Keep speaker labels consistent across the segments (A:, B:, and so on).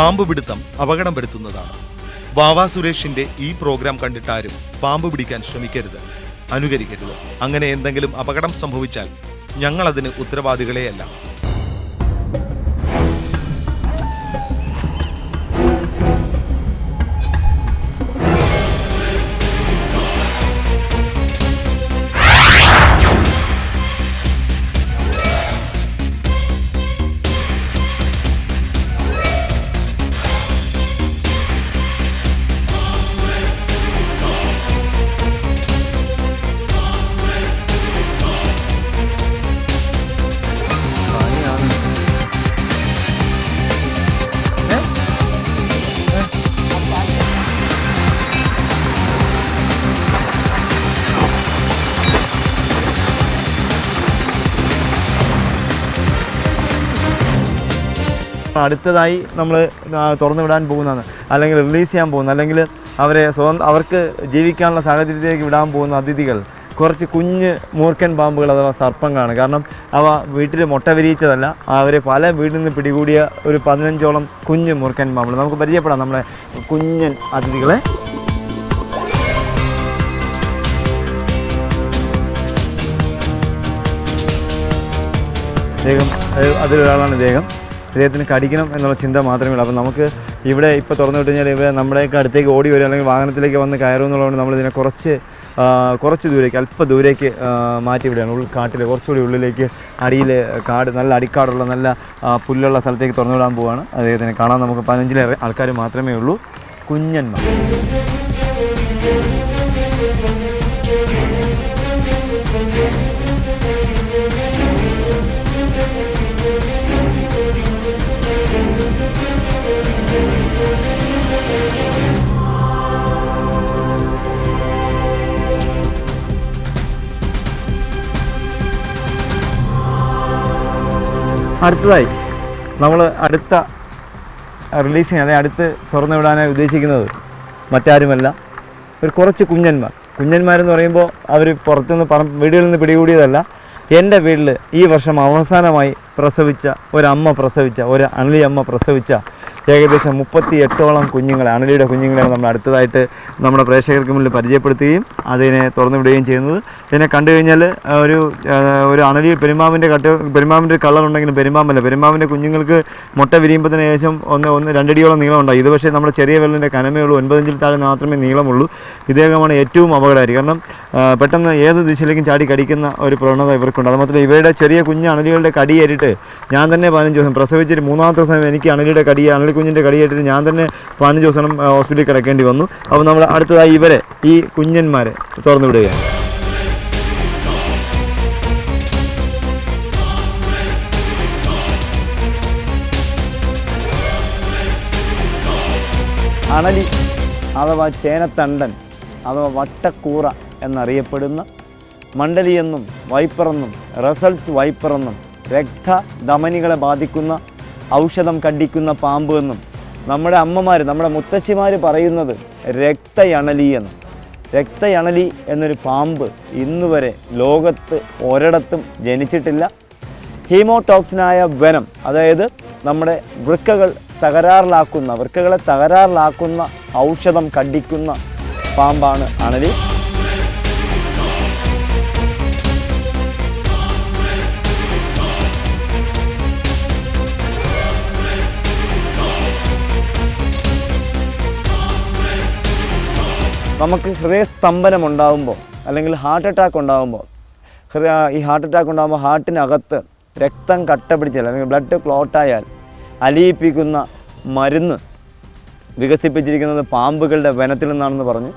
A: പാമ്പ് പിടുത്തം അപകടം വരുത്തുന്നതാണ്. വാവാ സുരേഷിന്റെ ഈ പ്രോഗ്രാം കണ്ടിട്ടാരും പാമ്പ് പിടിക്കാൻ ശ്രമിക്കരുത്. അനുകരിക്കരുത്. അങ്ങനെ എന്തെങ്കിലും അപകടം സംഭവിച്ചാൽ ഞങ്ങളതിന് ഉത്തരവാദികളെയല്ല.
B: അടുത്തതായി നമ്മൾ തുറന്നു വിടാൻ പോകുന്നതാണ്. അല്ലെങ്കിൽ റിലീസ് ചെയ്യാൻ പോകുന്ന അല്ലെങ്കിൽ അവരെ സ്വന്തം അവർക്ക് ജീവിക്കാനുള്ള സാഹചര്യത്തിലേക്ക് വിടാൻ പോകുന്ന അതിഥികൾ. കുറച്ച് കുഞ്ഞ് മൂർഖൻ പാമ്പുകൾ അഥവാ സർപ്പങ്ങളാണ്. കാരണം അവ വീട്ടിൽ മുട്ട വിരിയിച്ചതല്ല. അവരെ പല വീട്ടിൽ നിന്ന് പിടികൂടിയ ഒരു പതിനഞ്ചോളം കുഞ്ഞ് മൂർഖൻ പാമ്പുകൾ. നമുക്ക് പരിചയപ്പെടാം നമ്മളെ കുഞ്ഞൻ അതിഥികളെ. ഇദ്ദേഹം അത് അതിലൊരാളാണ് ഇദ്ദേഹം ഇദ്ദേഹത്തിന് കടിക്കണം എന്നുള്ള ചിന്ത മാത്രമേ ഉള്ളൂ. അപ്പം നമുക്ക് ഇവിടെ ഇപ്പോൾ തുറന്നു വിട്ട് കഴിഞ്ഞാൽ ഇവിടെ നമ്മുടെയൊക്കെ അടുത്തേക്ക് ഓടി വരും അല്ലെങ്കിൽ വാഹനത്തിലേക്ക് വന്ന് കയറും എന്നുള്ളതുകൊണ്ട് നമ്മളിതിനെ കുറച്ച് കുറച്ച് ദൂരേക്ക് അല്പ ദൂരേക്ക് മാറ്റി വിടുകയാണ്. ഉൾ കാട്ടിൽ കുറച്ചുകൂടി ഉള്ളിലേക്ക് അടിയിൽ കാട് നല്ല അടിക്കാടുള്ള നല്ല പുല്ലുള്ള സ്ഥലത്തേക്ക് തുറന്നു വിടാൻ പോവുകയാണ് അദ്ദേഹത്തിനെ കാണാൻ നമുക്ക് പതിനഞ്ചിലേറെ ആൾക്കാർ മാത്രമേ ഉള്ളൂ. കുഞ്ഞന്മാർ. അടുത്തതായി നമ്മൾ അടുത്ത റിലീസിങ് അല്ലെങ്കിൽ അടുത്ത് തുറന്നു വിടാനായി ഉദ്ദേശിക്കുന്നത് മറ്റാരുമല്ല ഒരു കുറച്ച് കുഞ്ഞന്മാർ. കുഞ്ഞന്മാരെന്ന് പറയുമ്പോൾ അവർ പുറത്തുനിന്ന് പറ വീടുകളിൽ നിന്ന് പിടികൂടിയതല്ല എന്റെ വീട്ടിൽ ഈ വർഷം അവസാനമായി പ്രസവിച്ച ഒരമ്മ പ്രസവിച്ച ഒരു അണലി അമ്മ പ്രസവിച്ച ഏകദേശം മുപ്പത്തി എട്ടോളം കുഞ്ഞുങ്ങളെ അണലിയുടെ കുഞ്ഞുങ്ങളെ നമ്മൾ അടുത്തതായിട്ട് നമ്മുടെ പ്രേക്ഷകർക്ക് മുന്നിൽ പരിചയപ്പെടുത്തുകയും അതിനെ തുറന്നു വിടുകയും ചെയ്യുന്നത്. ഇതിനെ കണ്ടു കഴിഞ്ഞാൽ ഒരു ഒരു അണലി പെരുമാവിന്റെ കട്ട പെരുമാവിന്റെ കളർ ഉണ്ടെങ്കിലും പെരുമാമല്ല പെരുമാവിന്റെ കുഞ്ഞുങ്ങൾക്ക് മുട്ട വിരിയുമ്പോൾ തന്നെ ഏകദേശം ഒന്ന് ഒന്ന് രണ്ടടിയോളം നീളം ഉണ്ടായി ഇത് പക്ഷേ നമ്മുടെ ചെറിയ വെള്ളിന്റെ കനമേ ഉള്ളൂ. ഒൻപതിഞ്ചിൽ താഴെ മാത്രമേ നീളമുള്ളൂ. ഇദ്ദേഹമാണ് ഏറ്റവും അപകടകാരി. കാരണം പെട്ടെന്ന് ഏത് ദിശയിലേക്കും ചാടി കടിക്കുന്ന ഒരു പ്രവണത ഇവർക്കുണ്ട്. അത് മാത്രമല്ല ഇവരുടെ ചെറിയ കുഞ്ഞ് അണലികളുടെ കടിയേറ്റിട്ട് ഞാൻ തന്നെ പതിനഞ്ച് ദിവസം പ്രസവിച്ചിട്ട് മൂന്നാമത്തെ ദിവസം എനിക്ക് അണലിയുടെ കടി അണലി കുഞ്ഞിന്റെ കടിയേറ്റിട്ട് ഞാൻ തന്നെ പതിനഞ്ച് ദിവസം ഹോസ്പിറ്റലിൽ കിടക്കേണ്ടി വന്നു. അപ്പോൾ നമ്മൾ അടുത്തതായി ഇവരെ ഈ കുഞ്ഞന്മാരെ തുറന്നു വിടുകയാണ്. അണലി അഥവാ ചേനത്തണ്ടൻ അഥവാ വട്ടക്കൂറ എന്നറിയപ്പെടുന്ന മണ്ഡലിയെന്നും വൈപ്പറെന്നും റസൾസ് വൈപ്പറെന്നും രക്തധമനികളെ ബാധിക്കുന്ന ഔഷധം കണ്ടിക്കുന്ന പാമ്പ് എന്നും നമ്മുടെ അമ്മമാർ നമ്മുടെ മുത്തശ്ശിമാർ പറയുന്നത് രക്തയണലി എന്നും. രക്തയണലി എന്നൊരു പാമ്പ് ഇന്നുവരെ ലോകത്ത് ഒരിടത്തും ജനിച്ചിട്ടില്ല. ഹീമോടോക്സിനായ വനം അതായത് നമ്മുടെ വൃക്കകൾ തകരാറിലാക്കുന്ന വൃക്കകളെ തകരാറിലാക്കുന്ന ഔഷധം കടിക്കുന്ന പാമ്പാണ് അണലി. നമുക്ക് ഹൃദയസ്തംഭനം ഉണ്ടാകുമ്പോൾ അല്ലെങ്കിൽ ഹാർട്ട് അറ്റാക്ക് ഉണ്ടാകുമ്പോൾ ഈ ഹാർട്ട് അറ്റാക്ക് ഉണ്ടാകുമ്പോൾ ഹാർട്ടിനകത്ത് രക്തം കട്ട പിടിച്ചാൽ അല്ലെങ്കിൽ ബ്ലഡ് ക്ലോട്ടായാൽ അലിയിപ്പിക്കുന്ന മരുന്ന് വികസിപ്പിച്ചിരിക്കുന്നത് പാമ്പുകളുടെ വനത്തിൽ നിന്നാണെന്ന് പറഞ്ഞു.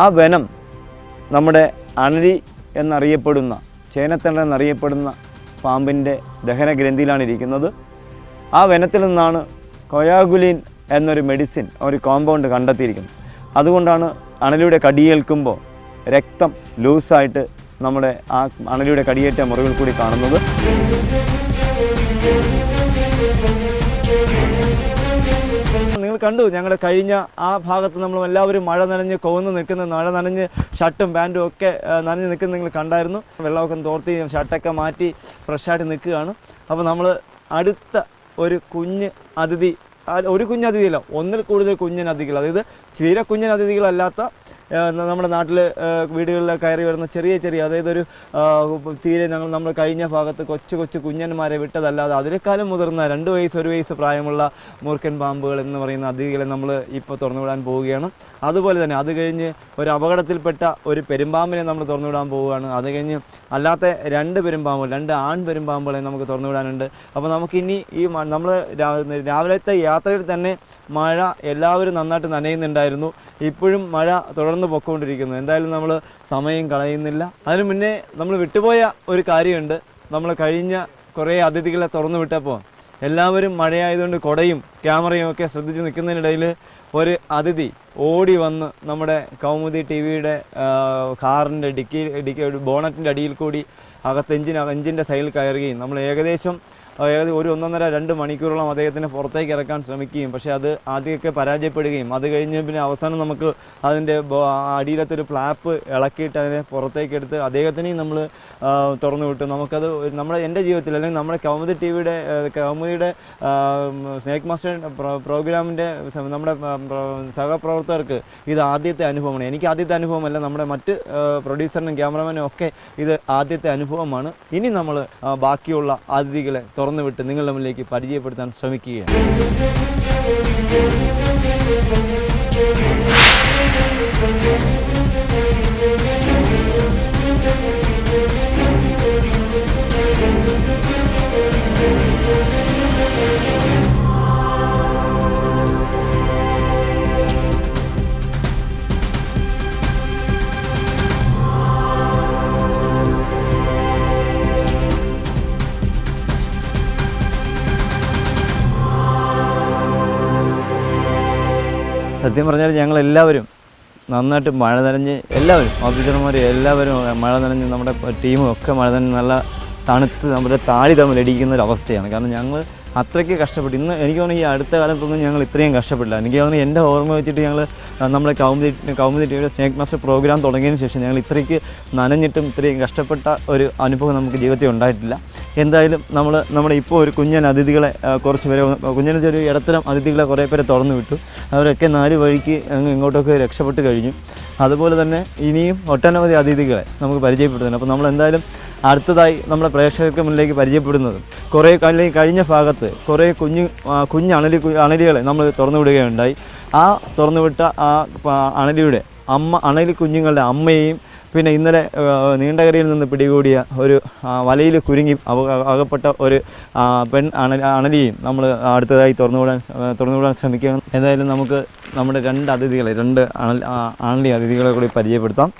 B: ആ വനം നമ്മുടെ അണലി എന്നറിയപ്പെടുന്ന ചേനത്തണ്ട എന്നറിയപ്പെടുന്ന പാമ്പിന്റെ ദഹനഗ്രന്ഥിയിലാണ് ഇരിക്കുന്നത്. ആ വനത്തിൽ നിന്നാണ് കൊയാഗുലിൻ എന്നൊരു മെഡിസിൻ ഒരു കോമ്പൗണ്ട് കണ്ടെത്തിയിരിക്കുന്നത്. അതുകൊണ്ടാണ് അണലിയുടെ കടിയേൽക്കുമ്പോൾ രക്തം ലൂസായിട്ട് നമ്മുടെ ആ അണലിയുടെ കടിയേറ്റ മുറിവിൽ കൂടി കാണുന്നത്. നിങ്ങൾ കണ്ടു ഞങ്ങളുടെ കഴിഞ്ഞ ആ ഭാഗത്ത് നമ്മൾ എല്ലാവരും മഴ നനഞ്ഞ് കൊവന്ന് നിൽക്കുന്ന. മഴ നനഞ്ഞ് ഷർട്ടും പാന്റും ഒക്കെ നനഞ്ഞ് നിൽക്കുന്ന നിങ്ങൾ കണ്ടായിരുന്നു. വെള്ളമൊക്കെ തോർത്തി ഷർട്ടൊക്കെ മാറ്റി ഫ്രഷായിട്ട് നിൽക്കുകയാണ്. അപ്പോൾ നമ്മൾ അടുത്ത ഒരു കുഞ്ഞ് അതിഥി ഒരു കുഞ്ഞതിഥിയിലോ ഒന്നിൽ കൂടുതൽ കുഞ്ഞിനതിഥികൾ. അതായത് ചീര ന- നമ്മുടെ നാട്ടിൽ വീടുകളിൽ കയറി വരുന്ന ചെറിയ ചെറിയ അതായത് ഒരു തീരെ ഞങ്ങൾ നമ്മൾ കഴിഞ്ഞ ഭാഗത്ത് കൊച്ചു കൊച്ചു കുഞ്ഞന്മാരെ വിട്ടതല്ലാതെ അതിനേക്കാളും മുതിർന്ന രണ്ട് വയസ്സ് ഒരു വയസ്സ് പ്രായമുള്ള മൂർഖൻ പാമ്പുകൾ എന്ന് പറയുന്ന അതിഥികളെ നമ്മൾ ഇപ്പോൾ തുറന്നുവിടാൻ പോവുകയാണ്. അതുപോലെ തന്നെ അത് കഴിഞ്ഞ് ഒരു അപകടത്തിൽപ്പെട്ട ഒരു പെരുമ്പാമ്പിനെ നമ്മൾ തുറന്നുവിടാൻ പോവുകയാണ്. അത് കഴിഞ്ഞ് അല്ലാത്ത രണ്ട് പെരുമ്പാമ്പുകൾ രണ്ട് ആൺ പെരുമ്പാമ്പുകളെ നമുക്ക് തുറന്നുവിടാനുണ്ട്. അപ്പോൾ നമുക്കിനി ഈ നമ്മൾ രാവിലത്തെ യാത്രയിൽ തന്നെ മഴ എല്ലാവരും നന്നായിട്ട് നനയുന്നുണ്ടായിരുന്നു. ഇപ്പോഴും മഴ തുടർന്ന് പൊക്കോണ്ടിരിക്കുന്നു. എന്തായാലും നമ്മൾ സമയം കളയുന്നില്ല. അതിനു മുന്നേ നമ്മൾ വിട്ടുപോയ ഒരു കാര്യമുണ്ട്. നമ്മൾ കഴിഞ്ഞ കുറേ അതിഥികളെ തുറന്നു വിട്ടപ്പോൾ എല്ലാവരും മഴയായതുകൊണ്ട് കൊടയും ക്യാമറയും ഒക്കെ ശ്രദ്ധിച്ച് നിൽക്കുന്നതിനിടയിൽ ഒരു അതിഥി ഓടി വന്ന് നമ്മുടെ കൗമുദി ടി വിയുടെ കാറിന്റെ ഡിക്കി ഡിക്കി ബോണറ്റിന്റെ അടിയിൽ കൂടി അകത്ത് എഞ്ചിൻ എഞ്ചിന്റെ സൈഡിൽ കയറുകയും നമ്മൾ ഏകദേശം അതായത് ഒരു ഒന്നൊന്നര രണ്ട് മണിക്കൂറോളം അദ്ദേഹത്തിനെ പുറത്തേക്ക് ഇറക്കാൻ ശ്രമിക്കുകയും പക്ഷേ അത് ആദ്യമൊക്കെ പരാജയപ്പെടുകയും അത് കഴിഞ്ഞ് പിന്നെ അവസാനം നമുക്ക് അതിന്റെ അടിയിലത്തെ ഒരു ഫ്ലാപ്പ് ഇളക്കിയിട്ട് അതിനെ പുറത്തേക്ക് എടുത്ത് അദ്ദേഹത്തിനെയും നമ്മൾ തുറന്നു വിട്ടു. നമുക്കത് നമ്മുടെ എന്റെ ജീവിതത്തിൽ അല്ലെങ്കിൽ നമ്മുടെ കൗമുദി ടി വിയുടെ കൗമുദിയുടെ സ്നേക് മാസ്റ്റർ പ്രോഗ്രാമിന്റെ നമ്മുടെ സഹപ്രവർത്തകർക്ക് ഇത് ആദ്യത്തെ അനുഭവമാണ്. എനിക്ക് ആദ്യത്തെ അനുഭവമല്ല നമ്മുടെ മറ്റ് പ്രൊഡ്യൂസറിനും ക്യാമറമാനും ഒക്കെ ഇത് ആദ്യത്തെ അനുഭവമാണ്. ഇനി നമ്മൾ ബാക്കിയുള്ള അതിഥികളെ തുറന്നു വിട്ട് നിങ്ങളുടെ മുന്നിലേക്ക് പരിചയപ്പെടുത്താൻ ശ്രമിക്കുകയാണ്. സത്യം പറഞ്ഞാൽ ഞങ്ങൾ എല്ലാവരും നന്നായിട്ട് മഴ നനഞ്ഞ് എല്ലാവരും ഓഫീസർമാർ എല്ലാവരും മഴ നനഞ്ഞ് നമ്മുടെ ടീമും ഒക്കെ മഴ നനഞ്ഞ് നല്ല തണുത്ത് നമ്മുടെ താടി തമ്മിൽ അടിക്കുന്ന ഒരു അവസ്ഥയാണ്. കാരണം ഞങ്ങൾ അത്രയ്ക്ക് കഷ്ടപ്പെട്ടു ഇന്ന് എനിക്ക് തോന്നുന്നു ഈ അടുത്ത കാലത്തൊന്നും ഞങ്ങൾ ഇത്രയും കഷ്ടപ്പെട്ടില്ല എനിക്ക് തോന്നുന്നു എന്റെ ഓർമ്മ വെച്ചിട്ട് ഞങ്ങൾ നമ്മുടെ കൗമുദി കൗമുദി ടിവിയുടെ സ്നേക് മാസ്റ്റർ പ്രോഗ്രാം തുടങ്ങിയതിന് ശേഷം ഞങ്ങൾ ഇത്രയ്ക്ക് നനഞ്ഞിട്ടും ഇത്രയും കഷ്ടപ്പെട്ട ഒരു അനുഭവം നമുക്ക് ജീവിതത്തിൽ ഉണ്ടായിട്ടില്ല. എന്തായാലും നമ്മൾ നമ്മുടെ ഇപ്പോൾ ഒരു കുഞ്ഞൻ അതിഥികളെ കുറച്ച് പേരെ കുഞ്ഞൻ ചെറിയ ഇടത്തരം അതിഥികളെ കുറേ പേരെ തുറന്നു വിട്ടു. അവരൊക്കെ നാല് വഴിക്ക് ഇങ്ങോട്ടൊക്കെ രക്ഷപ്പെട്ട് കഴിഞ്ഞു. അതുപോലെ തന്നെ ഇനിയും ഒട്ടനവധി അതിഥികളെ നമുക്ക് പരിചയപ്പെടുത്തുന്നുണ്ട്. അപ്പോൾ നമ്മൾ എന്തായാലും അടുത്തതായി നമ്മുടെ പ്രേക്ഷകർക്ക് മുന്നിലേക്ക് പരിചയപ്പെടുന്നത്. കുറേ അല്ലെങ്കിൽ കഴിഞ്ഞ ഭാഗത്ത് കുറേ കുഞ്ഞു കുഞ്ഞ് അണലി അണലികളെ നമ്മൾ തുറന്നു വിടുകയുണ്ടായി. ആ തുറന്നുവിട്ട ആ അണലിയുടെ അമ്മ അണലി കുഞ്ഞുങ്ങളുടെ അമ്മയെയും പിന്നെ ഇന്നലെ നീണ്ടകരയിൽ നിന്ന് പിടികൂടിയ ഒരു വലയിൽ കുരുങ്ങി അകപ്പെട്ട ഒരു പെൺ അണ അണലിയും നമ്മൾ അടുത്തതായി തുറന്നുവിടാൻ തുറന്നുവിടാൻ ശ്രമിക്കുകയാണ്. എന്തായാലും നമുക്ക് നമ്മുടെ രണ്ട് അതിഥികളെ രണ്ട് അണലി അതിഥികളെ കൂടി പരിചയപ്പെടുത്താം.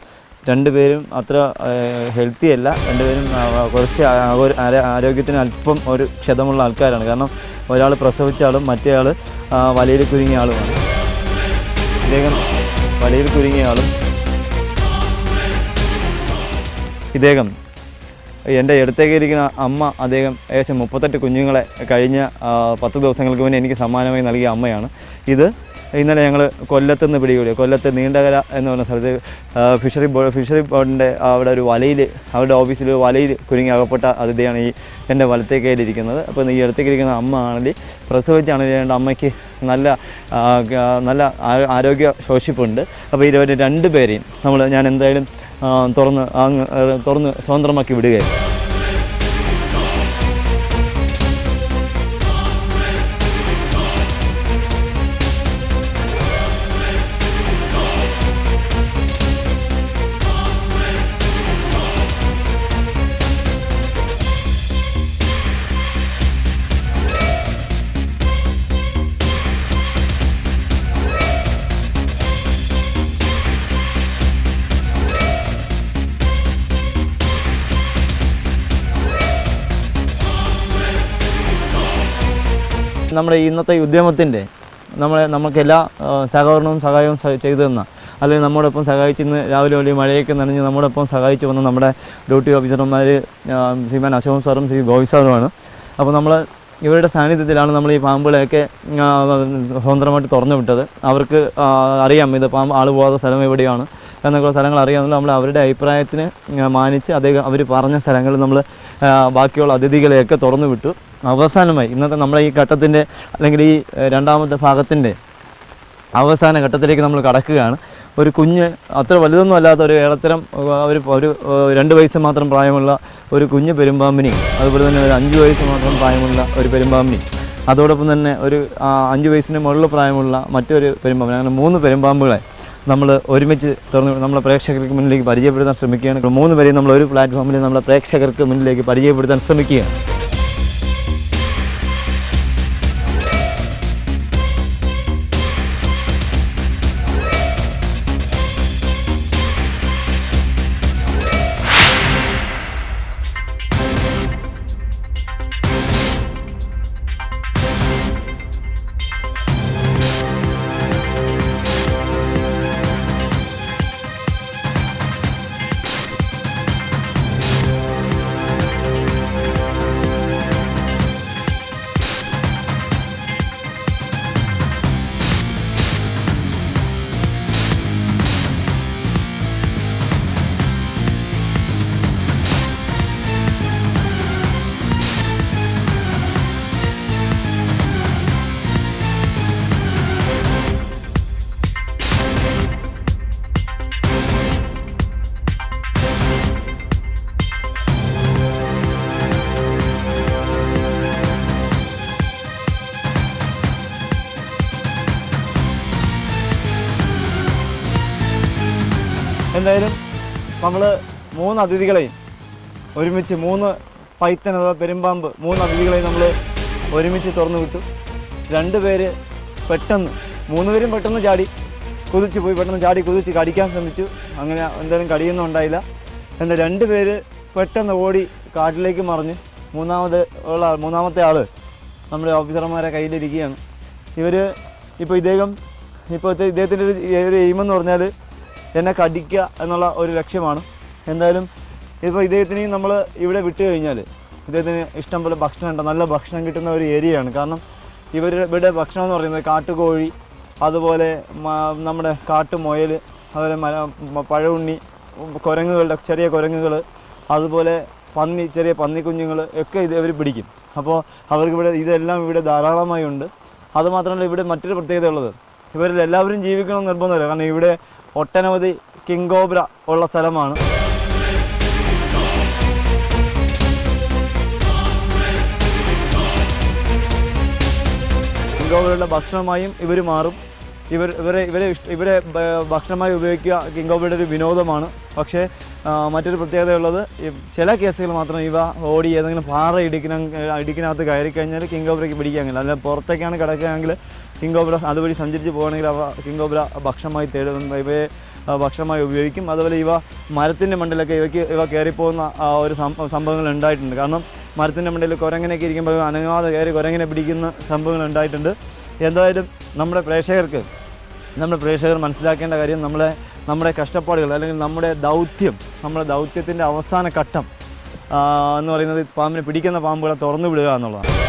B: രണ്ടുപേരും അത്ര ഹെൽത്തി അല്ല. രണ്ടുപേരും കുറച്ച് ആരോഗ്യത്തിന് അല്പം ഒരു ക്ഷതമുള്ള ആൾക്കാരാണ്. കാരണം ഒരാൾ പ്രസവിച്ച ആളും മറ്റേ ആൾ വലയിൽ കുരുങ്ങിയ ആളുമാണ് ഇദ്ദേഹം വലയിൽ കുരുങ്ങിയ ആളും. ഇദ്ദേഹം എന്റെ അടുത്തേക്ക് ഇരിക്കുന്ന അമ്മ അദ്ദേഹം ഏകദേശം മുപ്പത്തെട്ട് കുഞ്ഞുങ്ങളെ കഴിഞ്ഞ പത്ത് ദിവസങ്ങൾക്ക് മുന്നേ എനിക്ക് സമ്മാനമായി നൽകിയ അമ്മയാണ്. ഇത് ഇന്നലെ ഞങ്ങൾ കൊല്ലത്ത് നിന്ന് പിടികൂടി. കൊല്ലത്ത് നീണ്ടകര എന്ന് പറഞ്ഞ സ്ഥലത്ത് ഫിഷറി ബോ ഫിഷറി ബോർഡിന്റെ അവിടെ ഒരു വലയിൽ അവരുടെ ഓഫീസിൽ വലയിൽ കുരുങ്ങി അകപ്പെട്ട അതിഥിയാണ് ഈ എന്റെ വലത്തേക്കേലിരിക്കുന്നത് അപ്പോൾ ഈ അടുത്തേക്ക് ഇരിക്കുന്ന അമ്മ ആണെങ്കിൽ പ്രസവിച്ചാണെങ്കിൽ എന്റെ അമ്മയ്ക്ക് നല്ല നല്ല ആരോഗ്യ ശോഷിപ്പുണ്ട്. അപ്പോൾ ഇരുപത്തി രണ്ട് പേരെയും നമ്മൾ ഞാൻ എന്തായാലും തുറന്ന് തുറന്ന് സ്വതന്ത്രമാക്കി വിടുകയായിരുന്നു. നമ്മുടെ ഇന്നത്തെ ഉദ്യമത്തിന്റെ നമ്മളെ നമുക്ക് എല്ലാ സഹകരണവും സഹായവും സഹ- ചെയ്തു തന്ന അല്ലെങ്കിൽ നമ്മോടൊപ്പം സഹായിച്ച് ഇന്ന് രാവിലെ വലിയ മഴയൊക്കെ നനഞ്ഞ് നമ്മോടൊപ്പം സഹായിച്ചു വന്ന നമ്മുടെ ഡ്യൂട്ടി ഓഫീസർമാർ ശ്രീമാൻ അശോക് സാറും ശ്രീ ഗോവി സാറുമാണ്. അപ്പോൾ നമ്മൾ ഇവരുടെ സാന്നിധ്യത്തിലാണ് നമ്മൾ ഈ പാമ്പുകളെയൊക്കെ സ്വതന്ത്രമായിട്ട് തുറന്നു വിട്ടത്. അവർക്ക് അറിയാം ഇത് പാമ്പ് ആൾ പോകാത്ത സ്ഥലം എവിടെയാണ് എന്നൊക്കെയുള്ള സ്ഥലങ്ങൾ അറിയാമെന്നുള്ള നമ്മൾ അവരുടെ അഭിപ്രായത്തിന് മാനിച്ച് അദ്ദേഹം അവർ പറഞ്ഞ സ്ഥലങ്ങൾ നമ്മൾ ബാക്കിയുള്ള അതിഥികളെയൊക്കെ തുറന്നു വിട്ടു. അവസാനമായി ഇന്നത്തെ നമ്മുടെ ഈ ഘട്ടത്തിന്റെ അല്ലെങ്കിൽ ഈ രണ്ടാമത്തെ ഭാഗത്തിന്റെ അവസാന ഘട്ടത്തിലേക്ക് നമ്മൾ കടക്കുകയാണ്. ഒരു കുഞ്ഞ് അത്ര വലുതൊന്നും അല്ലാത്ത ഒരു അവർ ഒരു ഒരു രണ്ട് വയസ്സ് മാത്രം പ്രായമുള്ള ഒരു കുഞ്ഞ് പെരുമ്പാമ്പിനെയും അതുപോലെ തന്നെ ഒരു അഞ്ച് വയസ്സ് മാത്രം പ്രായമുള്ള ഒരു പെരുമ്പാമ്പിനെയും അതോടൊപ്പം തന്നെ ഒരു അഞ്ച് വയസ്സിന് മുകളിൽ പ്രായമുള്ള മറ്റൊരു പെരുമ്പാമ്പിനെ അങ്ങനെ മൂന്ന് പെരുമ്പാമ്പുകളെ നമ്മൾ ഒരുമിച്ച് തുറന്ന് നമ്മളെ പ്രേക്ഷകർക്ക് മുന്നിലേക്ക് പരിചയപ്പെടുത്താൻ ശ്രമിക്കുകയാണ്. മൂന്ന് പേരെയും നമ്മൾ ഒരു പ്ലാറ്റ്ഫോമിൽ നമ്മളെ പ്രേക്ഷകർക്ക് മുന്നിലേക്ക് പരിചയപ്പെടുത്താൻ ശ്രമിക്കുകയാണ്. എന്തായാലും നമ്മൾ മൂന്ന് അതിഥികളെയും ഒരുമിച്ച് മൂന്ന് പൈത്തൻ അഥവാ പെരുമ്പാമ്പ് മൂന്ന് അതിഥികളെയും നമ്മൾ ഒരുമിച്ച് തുറന്നു വിട്ടു. രണ്ട് പേര് പെട്ടെന്ന് മൂന്ന് പേരും പെട്ടെന്ന് ചാടി കുതിച്ച് പോയി പെട്ടെന്ന് ചാടി കുതിച്ച് കടിക്കാൻ ശ്രമിച്ചു. അങ്ങനെ എന്തായാലും കടിയൊന്നും ഉണ്ടായില്ല. എന്നാൽ രണ്ട് പേര് പെട്ടെന്ന് ഓടി കാട്ടിലേക്ക് മറിഞ്ഞ് മൂന്നാമത് ഉള്ള മൂന്നാമത്തെ ആൾ നമ്മുടെ ഓഫീസർമാരെ കയ്യിലിരിക്കുകയാണ്. ഇവർ ഇപ്പോൾ ഇദ്ദേഹം ഇപ്പോഴത്തെ ഇദ്ദേഹത്തിന്റെ ഒരു എയിമെന്ന് പറഞ്ഞാൽ എന്നെ കടിക്കുക എന്നുള്ള ഒരു ലക്ഷ്യമാണ്. എന്തായാലും ഇപ്പോൾ ഇദ്ദേഹത്തിന് നമ്മൾ ഇവിടെ വിട്ട് കഴിഞ്ഞാൽ ഇദ്ദേഹത്തിന് ഇഷ്ടം പോലെ ഭക്ഷണം ഉണ്ട്. നല്ല ഭക്ഷണം കിട്ടുന്ന ഒരു ഏരിയയാണ്. കാരണം ഇവർ ഇവിടെ ഭക്ഷണം എന്ന് പറയുന്നത് കാട്ടുകോഴി അതുപോലെ നമ്മുടെ കാട്ടുമുയൽ അതുപോലെ മല പഴവുണ്ണി കുരങ്ങുകളുടെ ചെറിയ കുരങ്ങുകൾ അതുപോലെ പന്നി ചെറിയ പന്നിക്കുഞ്ഞുങ്ങൾ ഒക്കെ ഇത് ഇവർ പിടിക്കും. അപ്പോൾ അവർക്ക് ഇവിടെ ഇതെല്ലാം ഇവിടെ ധാരാളമായി ഉണ്ട്. അതുമാത്രമല്ല ഇവിടെ മറ്റൊരു പ്രത്യേകത ഉള്ളത്. ഇവരിൽ എല്ലാവരും ജീവിക്കണം നിർബന്ധമില്ല. കാരണം ഇവിടെ ഒട്ടനവധി കിങ്കോബ്ര ഉള്ള സ്ഥലമാണ്. കിങ്കോബ്രയുടെ ഭക്ഷണമായും ഇവർ മാറും. ഇവർ ഇവരെ ഇവരെ ഇവരെ ഭക്ഷണമായി ഉപയോഗിക്കുക കിങ്കോബ്രയുടെ ഒരു വിനോദമാണ്. പക്ഷേ മറ്റൊരു പ്രത്യേകതയുള്ളത് ചില കേസുകൾ മാത്രം ഇവ ഓടി ഏതെങ്കിലും പാറ ഇടുക്കിന ഇടുക്കിനകത്ത് കയറി കഴിഞ്ഞാൽ കിങ്കോബ്രയ്ക്ക് പിടിക്കാമെങ്കിൽ അല്ലെങ്കിൽ പുറത്തേക്കാണ് കിടക്കുകയാണെങ്കിൽ കിങ്കോബ്ര അതുവഴി സഞ്ചരിച്ച് പോകുകയാണെങ്കിൽ അവ കിങ്കോബ്ര ഭക്ഷണമായി തേടും. ഇവയെ ഭക്ഷണമായി ഉപയോഗിക്കും. അതുപോലെ ഇവ മരത്തിന്റെ മണ്ടിലൊക്കെ ഇവയ്ക്ക് ഇവ കയറിപ്പോകുന്ന ഒരു സംഭവങ്ങൾ ഉണ്ടായിട്ടുണ്ട്. കാരണം മരത്തിന്റെ മണ്ടിൽ കുരങ്ങനെയൊക്കെ ഇരിക്കുമ്പോൾ അനങ്ങാതെ കയറി കുരങ്ങനെ പിടിക്കുന്ന സംഭവങ്ങൾ ഉണ്ടായിട്ടുണ്ട്. എന്തായാലും നമ്മുടെ പ്രേക്ഷകർക്ക് നമ്മുടെ പ്രേക്ഷകർ മനസ്സിലാക്കേണ്ട കാര്യം നമ്മളെ നമ്മുടെ കഷ്ടപ്പാടുകൾ അല്ലെങ്കിൽ നമ്മുടെ ദൗത്യം നമ്മുടെ ദൗത്യത്തിന്റെ അവസാന ഘട്ടം എന്ന് പറയുന്നത് പാമ്പിനെ പിടിക്കുന്ന പാമ്പുകളെ തുറന്നു വിടുക എന്നുള്ളതാണ്.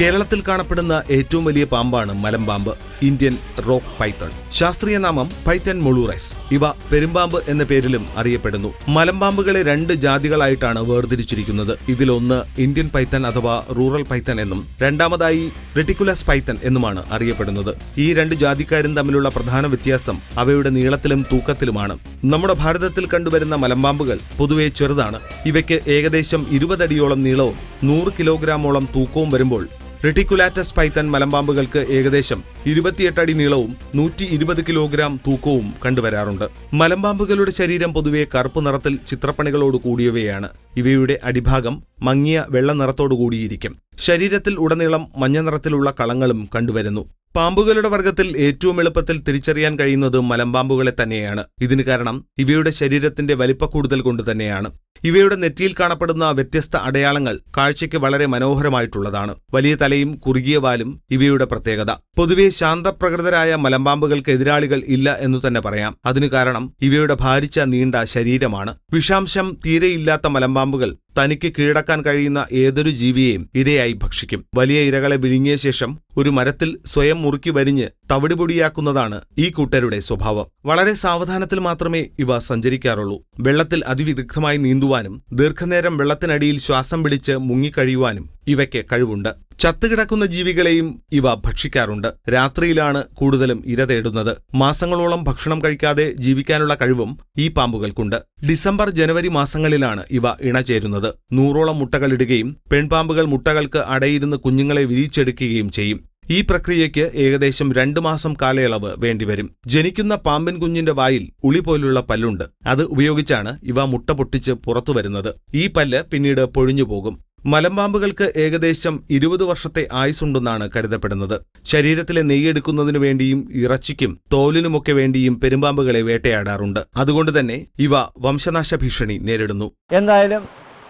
A: കേരളത്തിൽ കാണപ്പെടുന്ന ഏറ്റവും വലിയ പാമ്പാണ് മലമ്പാമ്പ് ഇന്ത്യൻ റോക്ക് പൈത്തൺ. ശാസ്ത്രീയ നാമം പൈത്തൻ മൊളൂറൈസ്. ഇവ പെരുമ്പാമ്പ് എന്ന പേരിലും അറിയപ്പെടുന്നു. മലമ്പാമ്പുകളെ രണ്ട് ജാതികളായിട്ടാണ് വേർതിരിച്ചിരിക്കുന്നത്. ഇതിലൊന്ന് ഇന്ത്യൻ പൈത്തൻ അഥവാ റൂറൽ പൈത്തൻ എന്നും രണ്ടാമതായി റെട്ടിക്കുലസ് പൈത്തൻ എന്നുമാണ് അറിയപ്പെടുന്നത്. ഈ രണ്ട് ജാതിക്കാരും തമ്മിലുള്ള പ്രധാന വ്യത്യാസം അവയുടെ നീളത്തിലും തൂക്കത്തിലുമാണ്. നമ്മുടെ ഭാരതത്തിൽ കണ്ടുവരുന്ന മലമ്പാമ്പുകൾ പൊതുവെ ചെറുതാണ്. ഇവയ്ക്ക് ഏകദേശം ഇരുപതടിയോളം നീളവും നൂറ് കിലോഗ്രാമോളം തൂക്കവും വരുമ്പോൾ റെട്ടിക്കുലാറ്റസ് പൈത്തൻ മലമ്പാമ്പുകൾക്ക് ഏകദേശം ഇരുപത്തിയെട്ട് അടി നീളവും നൂറ്റി ഇരുപത് കിലോഗ്രാം തൂക്കവും കണ്ടുവരാറുണ്ട്. മലമ്പാമ്പുകളുടെ ശരീരം പൊതുവെ കറുപ്പ് നിറത്തിൽ ചിത്രപ്പണികളോട് കൂടിയവയാണ്. ഇവയുടെ അടിഭാഗം മങ്ങിയ വെള്ള നിറത്തോടു കൂടിയിരിക്കും. ശരീരത്തിൽ ഉടനീളം മഞ്ഞ നിറത്തിലുള്ള കളങ്ങളും കണ്ടുവരുന്നു. പാമ്പുകളുടെ വർഗത്തിൽ ഏറ്റവും എളുപ്പത്തിൽ തിരിച്ചറിയാൻ കഴിയുന്നത് മലമ്പാമ്പുകളെ തന്നെയാണ്. ഇതിന് കാരണം ഇവയുടെ ശരീരത്തിന്റെ വലിപ്പക്കൂടുതൽ കൊണ്ട് തന്നെയാണ്. ഇവയുടെ നെറ്റിയിൽ കാണപ്പെടുന്ന വ്യത്യസ്ത അടയാളങ്ങൾ കാഴ്ചയ്ക്ക് വളരെ മനോഹരമായിട്ടുള്ളതാണ്. വലിയ തലയും കുറുകിയ വാലും ഇവയുടെ പ്രത്യേകത. പൊതുവെ ശാന്തപ്രകൃതരായ മലമ്പാമ്പുകൾക്ക് എതിരാളികൾ ഇല്ല എന്നു തന്നെ പറയാം. അതിനു കാരണം ഇവയുടെ ഭാരിച്ച നീണ്ട ശരീരമാണ്. വിഷാംശം തീരെയില്ലാത്ത മലമ്പാമ്പുകൾ തനിക്ക് കീഴടക്കാൻ കഴിയുന്ന ഏതൊരു ജീവിയെയും ഇരയായി ഭക്ഷിക്കും. വലിയ ഇരകളെ വിഴുങ്ങിയ ശേഷം ഒരു മരത്തിൽ സ്വയം മുറുക്കി വരിഞ്ഞ് തവിടുപൊടിയാക്കുന്നതാണ് ഈ കൂട്ടരുടെ സ്വഭാവം. വളരെ സാവധാനത്തിൽ മാത്രമേ ഇവ സഞ്ചരിക്കാറുള്ളൂ. വെള്ളത്തിൽ അതിവിദഗ്ധമായി നീന്തുവാനും ദീർഘനേരം വെള്ളത്തിനടിയിൽ ശ്വാസം പിടിച്ച് മുങ്ങിക്കഴിയുവാനും ഇവയ്ക്ക് കഴിവുണ്ട്. ചത്തുകിടക്കുന്ന ജീവികളെയും ഇവ ഭക്ഷിക്കാറുണ്ട്. രാത്രിയിലാണ് കൂടുതലും ഇര തേടുന്നത്. മാസങ്ങളോളം ഭക്ഷണം കഴിക്കാതെ ജീവിക്കാനുള്ള കഴിവും ഈ പാമ്പുകൾക്കുണ്ട്. ഡിസംബർ ജനുവരി മാസങ്ങളിലാണ് ഇവ ഇണചേരുന്നത്. നൂറോളം മുട്ടകളിടുകയും പെൺപാമ്പുകൾ മുട്ടകൾക്ക് അടയിരുന്ന് കുഞ്ഞുങ്ങളെ വിരിച്ചെടുക്കുകയും ചെയ്യും. ഈ പ്രക്രിയയ്ക്ക് ഏകദേശം രണ്ടു മാസം കാലയളവ് വേണ്ടിവരും. ജനിക്കുന്ന പാമ്പിൻ കുഞ്ഞിന്റെ വായിൽ ഉളി പോലുള്ള പല്ലുണ്ട്. അത് ഉപയോഗിച്ചാണ് ഇവ മുട്ട പൊട്ടിച്ച് പുറത്തു വരുന്നത് ഈ പല്ല് പിന്നീട് പൊഴിഞ്ഞു പോകും മലമ്പാമ്പുകൾക്ക് ഏകദേശം ഇരുപത് വർഷത്തെ ആയുസുണ്ടെന്നാണ് കരുതപ്പെടുന്നത്. ശരീരത്തിലെ നെയ്യെടുക്കുന്നതിനു വേണ്ടിയും ഇറച്ചിക്കും തോലിനുമൊക്കെ വേണ്ടിയും പെരുമ്പാമ്പുകളെ വേട്ടയാടാറുണ്ട്. അതുകൊണ്ട് തന്നെ ഇവ വംശനാശ ഭീഷണി നേരിടുന്നു.
B: എന്തായാലും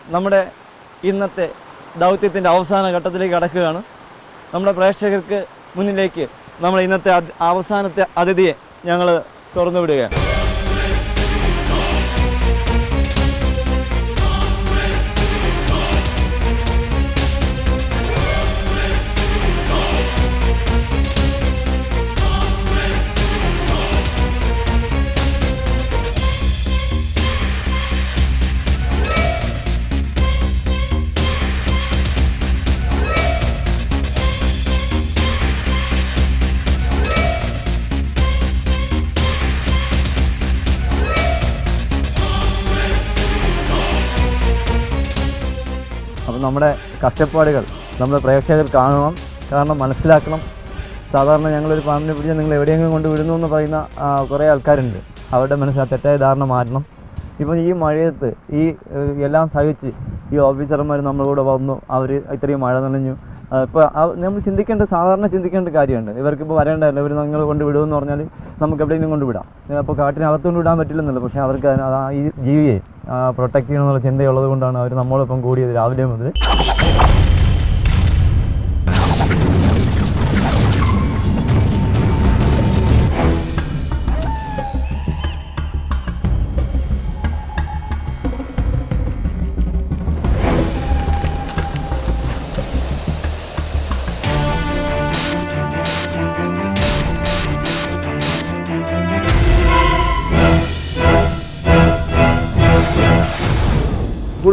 B: നമ്മുടെ ഇന്നത്തെ ദൗത്യത്തിന്റെ അവസാന ഘട്ടത്തിലേക്ക് കടക്കുകയാണ്. നമ്മുടെ പ്രേക്ഷകർക്ക് മുന്നിലേക്ക് നമ്മൾ ഇന്നത്തെ അവസാനത്തെ അതിഥിയെ ഞങ്ങൾ തുറന്നു അപ്പം നമ്മുടെ കഷ്ടപ്പാടുകൾ നമ്മൾ പ്രേക്ഷകർ കാണണം കാരണം മനസ്സിലാക്കണം. സാധാരണ ഞങ്ങളൊരു പാമ്പിനെ പിടിച്ച് നിങ്ങൾ എവിടെയെങ്കിലും കൊണ്ട് വിടുന്നു എന്ന് പറയുന്ന കുറേ ആൾക്കാരുണ്ട്. അവരുടെ മനസ്സിൽ ആ തെറ്റായ ധാരണ മാറ്റണം ഇപ്പം ഈ മഴയത്ത് ഈ എല്ലാം സഹിച്ച് ഈ ഓഫീസർമാർ നമ്മളോട് വന്നു. അവർ ഇത്രയും മഴ നനഞ്ഞു. ഇപ്പോൾ നമ്മൾ ചിന്തിക്കേണ്ട സാധാരണ ചിന്തിക്കേണ്ട കാര്യമുണ്ട്. ഇവർക്കിപ്പോൾ വരേണ്ടതല്ല? ഇവർ നിങ്ങൾ കൊണ്ട് വിടുമെന്ന് പറഞ്ഞാൽ നമുക്ക് എവിടെയെങ്കിലും കൊണ്ട് വിടാം. അപ്പോൾ കാട്ടിനകത്ത് വിടാൻ പറ്റില്ലെന്നല്ല? പക്ഷേ അവർക്ക് ആ ഈ ജീവിയെ പ്രൊട്ടക്ട് ചെയ്യണമെന്നുള്ള ചിന്തയുള്ളത് കൊണ്ടാണ് അവർ നമ്മളൊപ്പം കൂടിയത് രാവിലെ മുതൽ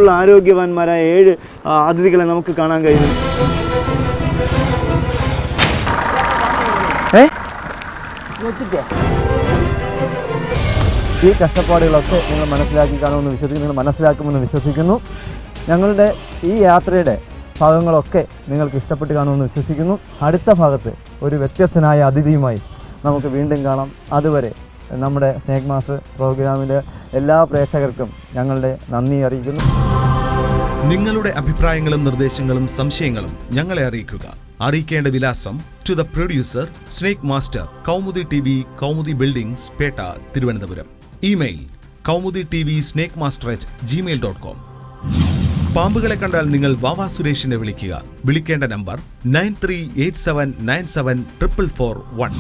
B: ഫുൾ ആരോഗ്യവാന്മാരായ ഏഴ് അതിഥികളെ നമുക്ക് കാണാൻ കഴിയും ഏ? ഈ കഷ്ടപ്പാടുകളൊക്കെ നിങ്ങൾ മനസ്സിലാക്കി കാണുമെന്ന് വിശ്വസിക്കുന്നു നിങ്ങൾ മനസ്സിലാക്കുമെന്ന് വിശ്വസിക്കുന്നു. ഞങ്ങളുടെ ഈ യാത്രയുടെ ഭാഗങ്ങളൊക്കെ നിങ്ങൾക്ക് ഇഷ്ടപ്പെട്ട് കാണുമെന്ന് വിശ്വസിക്കുന്നു. അടുത്ത ഭാഗത്ത് ഒരു വ്യത്യസ്തനായ അതിഥിയുമായി നമുക്ക് വീണ്ടും കാണാം. അതുവരെ നമ്മുടെ സ്നേക് മാസ്റ്റർ പ്രോഗ്രാമിലെ എല്ലാ പ്രേക്ഷകർക്കും ഞങ്ങളുടെ നന്ദി അറിയിക്കുന്നു.
A: നിങ്ങളുടെ അഭിപ്രായങ്ങളും നിർദ്ദേശങ്ങളും സംശയങ്ങളും ഞങ്ങളെ അറിയിക്കുക. അറിയിക്കേണ്ട വിലാസം to the producer snake master Kaumudi T V Kaumudi buildings Petta Thiruvananthapuram. Email Kaumudi T V snake master at Gmail dot com പാമ്പുകളെ കണ്ടാൽ നിങ്ങൾ വാവാ സുരേഷിനെ വിളിക്കുക. വിളിക്കേണ്ട number nine three eight seven nine seven triple four one